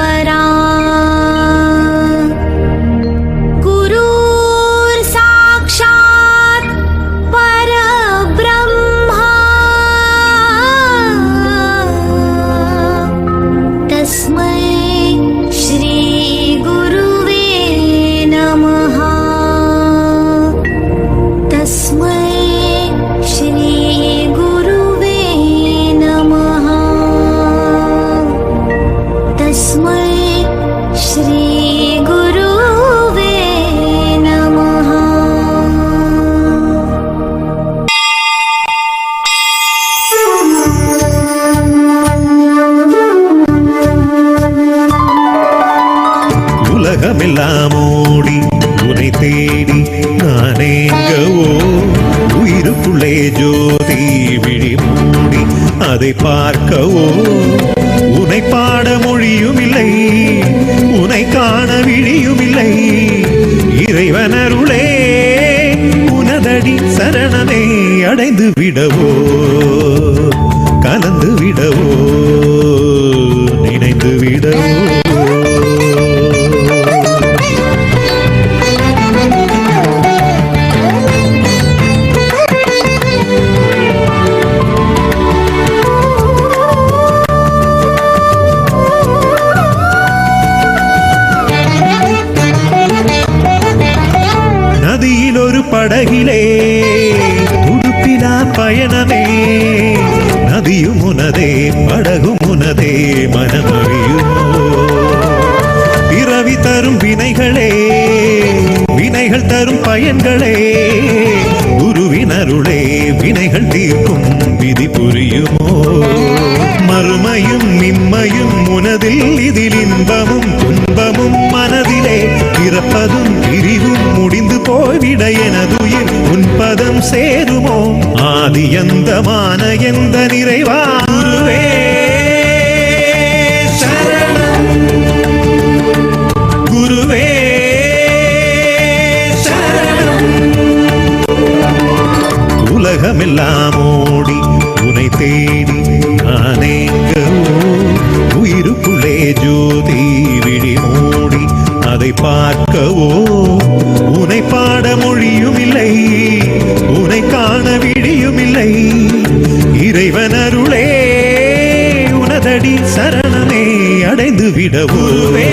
But I உலகமெல்லாம் ஓடி உனை தேடி நானேங்கவோ? உயிருக்குள்ளே ஜோதி விழி மூடி அதை பார்க்கவோ? உனை பாட மொழியும் இல்லை உனை காண விழியும் இல்லை இறைவனருளே உனதடி சரணனை அடைந்து விடவோ? கலந்து விடவோ? படகிலே துடுப்பிலா பயணமே. நதியும் உனதே படகும் உனதே மனமறியுமோ? பிறவி தரும் வினைகளே வினைகள் தரும் பயன்களே. குருவினருளே வினைகள் தீர்க்கும் விதி புரியுமோ? மறுமையும் நிம்மையும் உனதில் இதில் இன்பமும் துன்பமும் மனதிலே பிறப்பதும் பிரிவு முடிந்து போய்விட எனதுயிர் உன் பதம் சேருமோ? ஆதி எந்தமான எந்த நிறைவா? குருவே சரணம். குருவே சரணம். உலகமெல்லாம் ஓடி உனை தேடி நானேங்கவோ உயிருக்குள்ளே ஜோதி விழி மூடி அதை பார்க்கவோ. உனை பாட மொழியும் இல்லை உனை காண விழியும் இல்லை இறைவனருளே உனதடி சரணமே அடைந்து விடவோவே